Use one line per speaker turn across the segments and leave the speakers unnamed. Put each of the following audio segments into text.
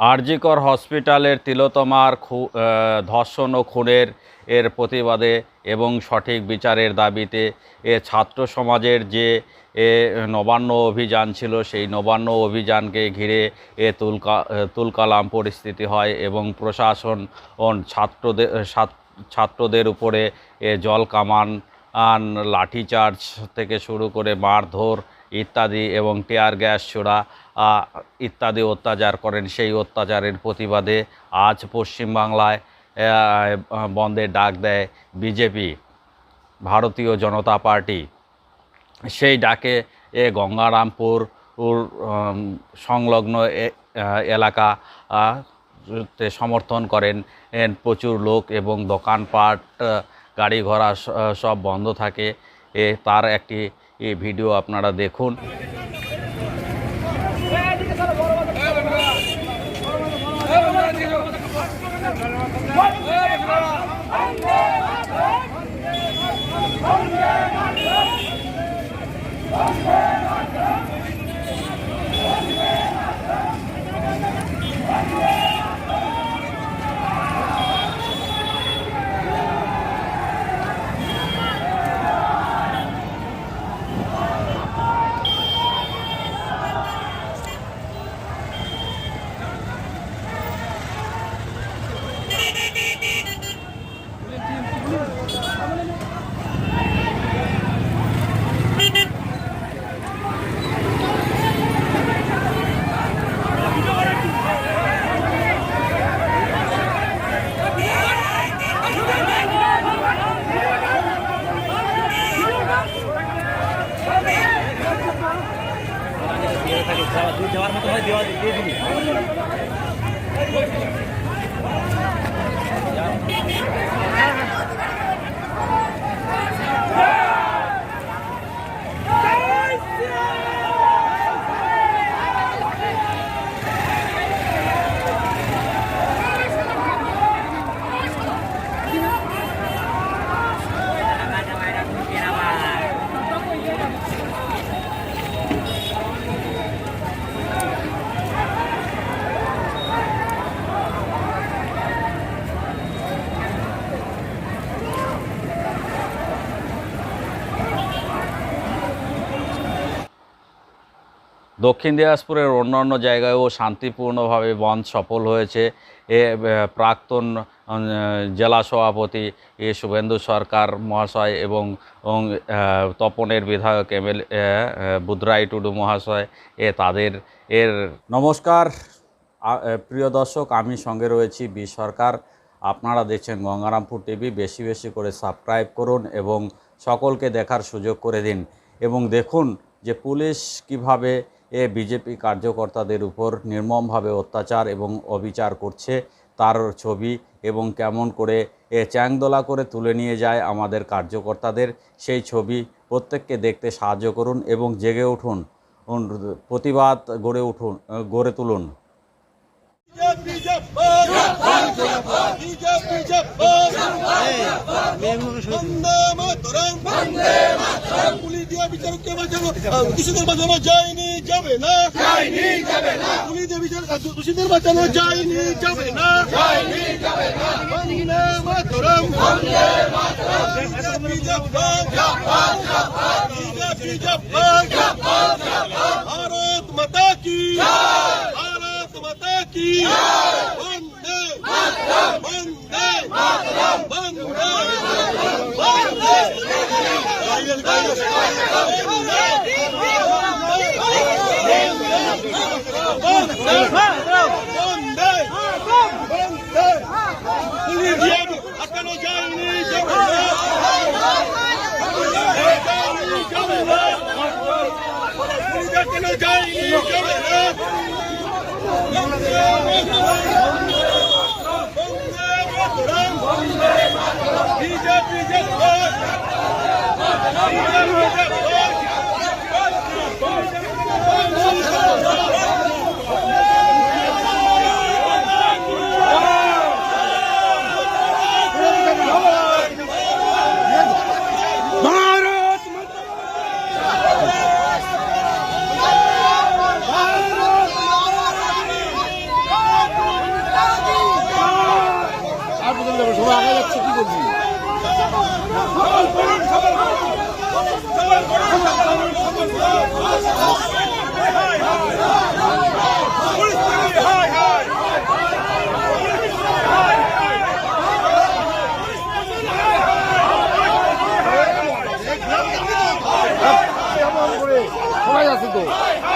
আরজিকর হসপিটালের তিলোতমার খু- ধর্ষণ ও খুনের এর প্রতিবাদে এবং সঠিক বিচারের দাবিতে এ ছাত্র সমাজের যে এ নবান্ন অভিযান ছিল, সেই নবান্ন অভিযানকে ঘিরে এ তুলকা তুলকালাম পরিস্থিতি হয় এবং প্রশাসন ছাত্রদের ছাত্রদের উপরে এ জল কামান লাঠিচার্জ থেকে শুরু করে মারধর ইত্যাদি এবং টিয়ার গ্যাস ছোড়া ইত্যাদি অত্যাচার করেন। সেই অত্যাচারের প্রতিবাদে আজ পশ্চিমবাংলায় বন্ধের ডাক দেয় বিজেপি, ভারতীয় জনতা পার্টি। সেই ডাকে এ গঙ্গারামপুর সংলগ্ন এলাকা সমর্থন করেন। প্রচুর লোক এবং দোকানপাট গাড়ি ঘোড়া সব বন্ধ থাকে। এ, তার একটি এ ভিডিও আপনারা দেখুন।
দেওয়ার মতো হয় দেওয়া দিয়ে দিবি।
দক্ষিণ দিনাজপুরের অন্যান্য জায়গায়ও শান্তিপূর্ণভাবে বন্ধ সফল হয়েছে। এ প্রাক্তন জেলা সভাপতি এ, শুভেন্দু সরকার মহাশয় এবং তপনের বিধায়ক এম এল বুধরাই টুডু মহাশয়, এ, তাদের, এর নমস্কার। প্রিয় দর্শক, আমি সঙ্গে রয়েছি বি সরকার। আপনারা দেখছেন গঙ্গারামপুর টিভি। বেশি বেশি করে সাবস্ক্রাইব করুন এবং সকলকে দেখার সুযোগ করে দিন। এবং দেখুন যে পুলিশ কীভাবে এ বিজেপি কার্যকর্তাদের উপর নির্মমভাবে অত্যাচার এবং অবিচার করছে তার ছবি এবং কেমন করে এ চ্যাংদোলা করে তুলে নিয়ে যায় আমাদের কার্যকর্তাদের সেই ছবি প্রত্যেককে দেখতে সাহায্য করুন এবং জেগে উঠুন প্রতিবাদ গড়ে উঠুন গড়ে তুলুন
দূষিতের বাঁচানো যায়নি যাবে না। পুলিশের বিচার দূষিতের বাঁচানো যায়নি যাবে না। বন্দে মাতরম। বিজেপি জব্বার ভারত মাতা কি? ভারত মাতা কি? বন্দে বন্দে বন্দে বন্দে বন্দে পুলিশ সবাই আগে যাচ্ছে কি বলছি সবাই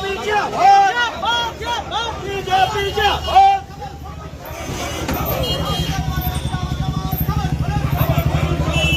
使劲使劲使劲使劲